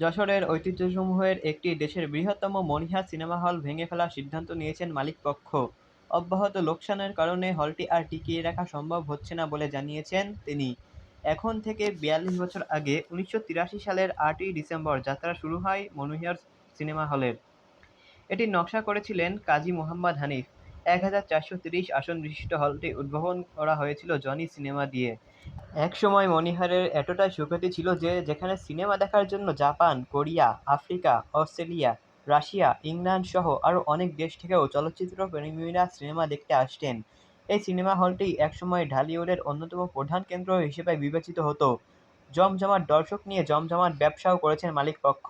যশোরের ঐতিহ্যসমূহের একটি দেশের বৃহত্তম মণিহার সিনেমা হল ভেঙে ফেলার সিদ্ধান্ত নিয়েছেন মালিকপক্ষ। অব্যাহত লোকসানের কারণে হলটি আর টিকিয়ে রাখা সম্ভব হচ্ছে না বলে জানিয়েছেন তিনি। এখন থেকে বিয়াল্লিশ বছর আগে উনিশশো তিরাশি সালের আটই ডিসেম্বর যাত্রা শুরু হয় মনুহিয়ার সিনেমা হলের। এটির নকশা করেছিলেন কাজী মোহাম্মদ হানিফ। এক হাজার চারশো তিরিশ আসন বিশিষ্ট হলটি উদ্ভাবন করা হয়েছিল জনি সিনেমা দিয়ে। একসময় মণিহারের এতটাই সুখ্যাতি ছিল যে, যেখানে সিনেমা দেখার জন্য Japan, Korea, Africa, Australia, Russia, England সহ আরও অনেক দেশ থেকেও চলচ্চিত্র প্রেমীরা সিনেমা দেখতে আসতেন। এই সিনেমা হলটি একসময় ঢালিউডের অন্যতম প্রধান কেন্দ্র হিসেবে বিবেচিত হতো। জমজমাট দর্শক নিয়ে জমজমাট ব্যবসাও করেছেন মালিকপক্ষ।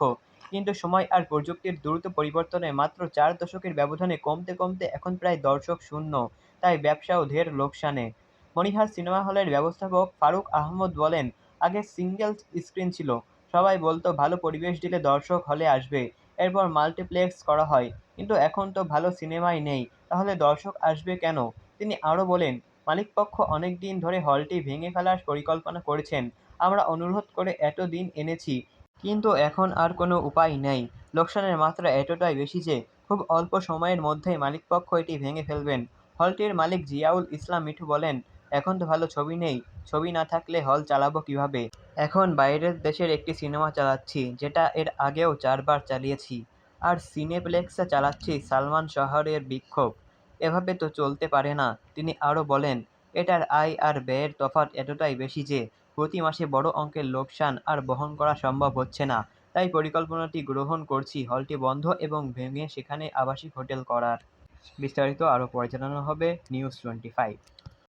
কিন্তু সময় আর প্রযুক্তির দ্রুত পরিবর্তনে মাত্র চার দশকের ব্যবধানে কমতে কমতে এখন প্রায় দর্শক শূন্য, তাই ব্যবসাও ঢের লোকসানে। মণিহার সিনেমা হলের ব্যবস্থাপক ফারুক আহমদ বলেন, আগে সিঙ্গেল স্ক্রিন ছিল, সবাই বলতো ভালো পরিবেশ দিলে দর্শক হলে আসবে, এরপর মাল্টিপ্লেক্স করা হয়, কিন্তু এখন তো ভালো সিনেমাই নেই, তাহলে দর্শক আসবে কেন? তিনি আরও বলেন, মালিকপক্ষ অনেক দিন ধরে হলটি ভেঙে ফেলার পরিকল্পনা করেছেন, আমরা অনুরোধ করে এত দিন এনেছি কিন্তু এখন আর কোনো উপায় নেই। লোকসানের মাত্রা এতটাই বেশি যে খুব অল্প সময়ের মধ্যেই মালিকপক্ষ এটি ভেঙে ফেলবেন। হলটির মালিক জিয়াউল ইসলাম মিঠু বলেন, এখন তো ভালো ছবি নেই, ছবি না থাকলে হল চালাবো কীভাবে? এখন বাইরের দেশের একটি সিনেমা চালাচ্ছি, যেটা এর আগেও চারবার চালিয়েছি। আর সিনেপ্লেক্সে চালাচ্ছি সালমান শহরের বিক্ষোভ। এভাবে তো চলতে পারে না। তিনি আরও বলেন, এটার আয় আর ব্যয়ের তফাৎ এতটাই বেশি যে প্রতি মাসে বড় অঙ্কের লোকসান আর বহন করা সম্ভব হচ্ছে না। তাই পরিকল্পনাটি গ্রহণ করছি। হলটি বন্ধ এবং ভেঙে সেখানে আবাসিক হোটেল করার। বিস্তারিত আরও পরিচালনা হবে নিউজ টোয়েন্টি ফাইভ।